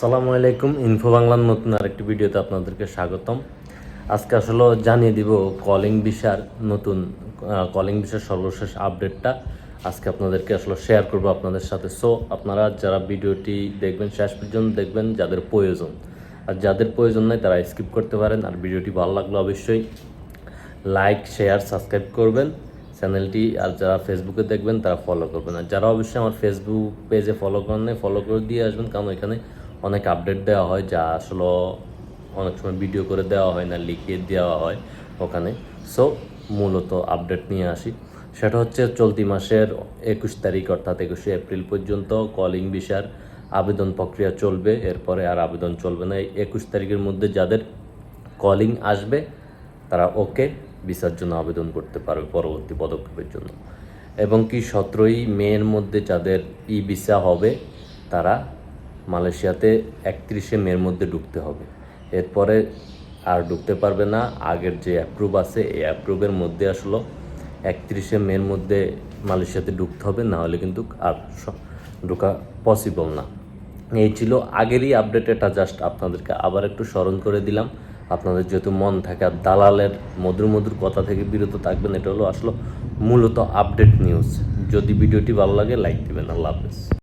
সালামু আলাইকুম ইনফো বাংলার নতুন আরেকটি ভিডিওতে আপনাদেরকে স্বাগতম। আজকে আসলে জানিয়ে দিব কলিং ভিসার নতুন কলিং ভিসার সর্বশেষ আপডেটটা আজকে আপনাদেরকে আসলে শেয়ার করব আপনাদের সাথে। সো আপনারা যারা ভিডিওটি দেখবেন, শেষ পর্যন্ত দেখবেন, যাদের প্রয়োজন। আর যাদের প্রয়োজন নাই, তারা স্কিপ করতে পারেন। আর ভিডিওটি ভালো লাগলে অবশ্যই লাইক শেয়ার সাবস্ক্রাইব করবেন। চ্যানেলটি, আর যারা ফেসবুকে দেখবেন, তারা ফলো করবেন। আর যারা অবশ্যই আমার ফেসবুক পেজে ফলো করেন ফলো করে দিয়ে আসবেন, কারণ এখানে অনেক আপডেট দেওয়া হয়, যা আসলে অনেক সময় ভিডিও করে দেওয়া হয় না লিখিয়ে দেওয়া হয় ওখানে। সো মূলত আপডেট নিয়ে আসি। সেটা হচ্ছে চলতি মাসের একুশ তারিখ, অর্থাৎ একুশে এপ্রিল পর্যন্ত কলিং ভিসার আবেদন প্রক্রিয়া চলবে। এরপরে আর আবেদন চলবে না। একুশ তারিখের মধ্যে যাদের কলিং আসবে, তারা ওকে ভিসার জন্য আবেদন করতে পারবে পরবর্তী পদক্ষেপের জন্য। এবং কি সতেরোই মের মধ্যে যাদের ই ভিসা হবে, তারা মালয়েশিয়াতে একত্রিশে মের মধ্যে ঢুকতে হবে। এরপরে আর ঢুকতে পারবে না। আগের যে অ্যাপ্রুভ আছে, এই অ্যাপ্রুভের মধ্যে আসলো একত্রিশে মের মধ্যে মালয়েশিয়াতে ঢুকতে হবে, না হলে কিন্তু আর ঢোকা পসিবল না। এই ছিল আগেরই আপডেট এটা। জাস্ট আপনাদেরকে আবার একটু স্মরণ করে দিলাম। আপনাদের যেহেতু মন থাকে আর দালালের মধুর মধুর কথা থেকে বিরত থাকবেন, এটা হলো আসলে মূলত আপডেট নিউজ যদি ভিডিওটি ভালো লাগে লাইক দিবেন। আল্লাহ হাফেজ।